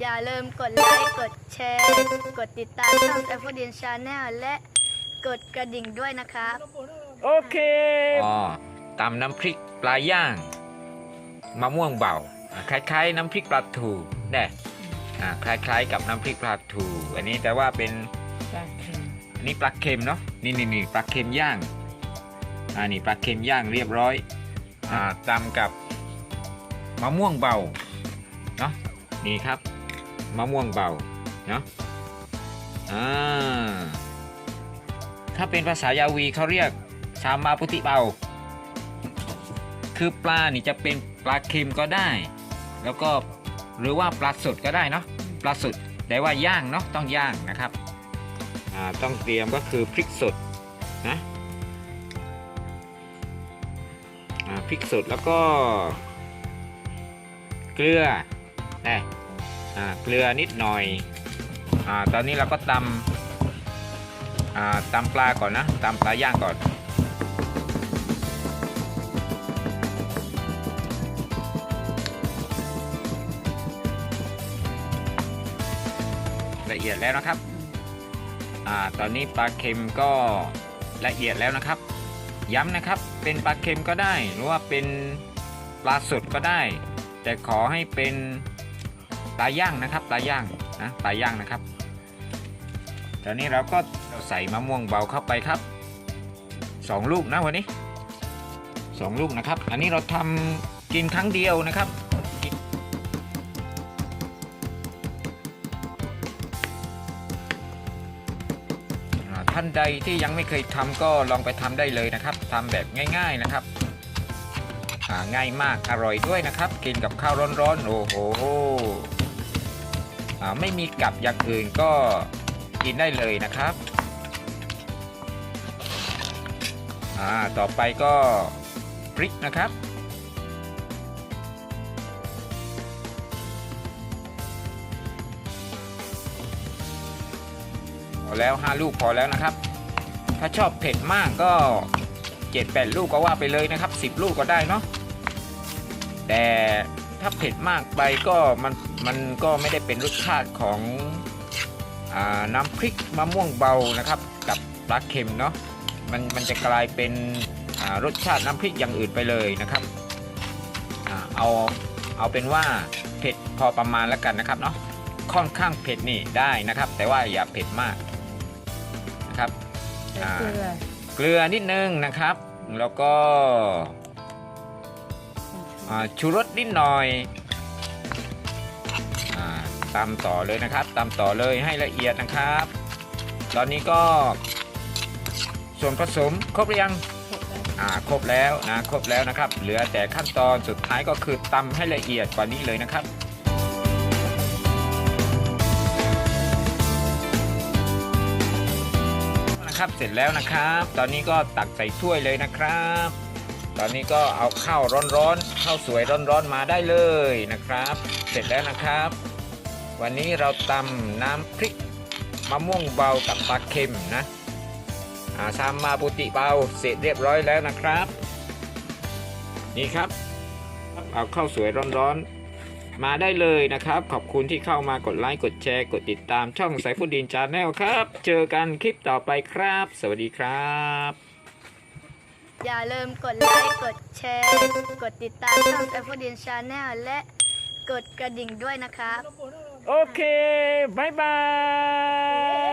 อย่าลืมกดไลค์ กดแชร์ กดติดตามช่องแอฟดินชาแนลและกดกระดิ่งด้วยนะครับ โอเคอ๋อตำน้ำพริกปลาย่างมะม่วงเบาอะคล้ายๆ น้ำพริกปลาทูแน่อ่าคล้ายๆ กับน้ำพริกปลาทู อันนี้แต่ว่าเป็นปลาเค็มอันนี่ปลาเค็มเนาะนี่นี่นี่ปลาเค็มย่างอ่านี่ปลาเค็มย่างเรียบร้อยอ่าตำกับมะม่วงเบาเนาะนี่ครับ มะม่วงเบาเนาะอ่าถ้าเป็นภาษายาวีเขาเรียกชามาพุติเบา คือปลานี่จะเป็นปลาเค็มก็ได้ แล้วก็หรือว่าปลาสดก็ได้เนาะปลาสดแต่ว่าย่างเนาะต้องย่างนะครับต้องเตรียมก็คือพริกสดนะพริกสดแล้วก็ เกลือนะอ่ เกลือนิดหน่อยอตอนนี้เราก็ตำตำปลาก่อนนะตำปลาย่างก่อนละเอียดแล้วนะครับอตอนนี้ปลาเค็มก็ละเอียดแล้วนะครับ ย้ำนะครับ เป็นปลาเค็มก็ได้ หรือว่าเป็นปลาสดก็ได้ แต่ขอให้เป็น ปลาย่างนะครับปลาย่างนะปลาย่างนะครับตอนนี้เราก็ใส่มะม่วงเบาเข้าไปครับสองลูกนะวันนี้สองลูกนะครับ อันนี้เราทำกินครั้งเดียวนะครับท่านใดที่ยังไม่เคยทำก็ลองไปทำได้เลยนะครับทำแบบง่ายๆนะครับง่ายมากอร่อยด้วยนะครับ กินกับข้าวร้อนๆโอ้โห ไม่มีกับอย่างอื่นก็กินได้เลยนะครับต่อไปก็พริกนะครับ พอแล้ว 5 ลูกพอแล้วนะครับ ถ้าชอบเผ็ดมากก็ 7 8 ลูกก็ว่าไปเลยนะครับ 10 ลูกก็ได้เนาะแต่ถ้าเผ็ดมากไปก็มัน มันก็ไม่ได้เป็นรสชาติของอาน้ำพริกมะม่วงเบานะครับ กับปลาเค็มเนาะมันมันจะกลายเป็นอ่ารสชาติน้ำพริกอย่างอื่นไปเลยนะครับอาเอาเอาเป็นว่าเผ็ดพอประมาณแล้วกันนะครับเนาะค่อนข้างเผ็ดนี่ได้นะครับ แต่ว่าอย่าเผ็ดมากนะครับใส่เกลือเกลือนิดนึงนะครับ แล้วก็อ่าชูรสนิดหน่อยอา ตำต่อเลยนะครับตำต่อเลยให้ละเอียดนะครับ ตอนนี้ก็ส่วนผสมครบหรือยังอ่าครบแล้วนะครบแล้วนะครับ เหลือแต่ขั้นตอนสุดท้ายก็คือตำให้ละเอียดกว่านี้เลยนะครับนะครับเสร็จแล้วนะครับ ตอนนี้ก็ตักใส่ถ้วยเลยนะครับ ตอนนี้ก็เอาข้าวร้อนๆข้าวสวยร้อนๆมาได้เลยนะครับ เสร็จแล้วนะครับ วันนี้เราตำน้ำพริกมะม่วงเบากับปลาเค็มนะอาซามมาปุติเบาเสร็จเรียบร้อยแล้วนะครับ นี่ครับ เอาข้าวสวยร้อนๆ มาได้เลยนะครับ ขอบคุณที่เข้ามากดไลค์กดแชร์กดติดตามช่องสายฟุตดินจาแนลครับ เจอกันคลิปต่อไปครับ สวัสดีครับ อย่าลืมกดไลค์กดแชร์ กดติดตามช่องแอฟดินชาแนลและกดกระดิ่งด้วยนะครับ Okay, bye bye.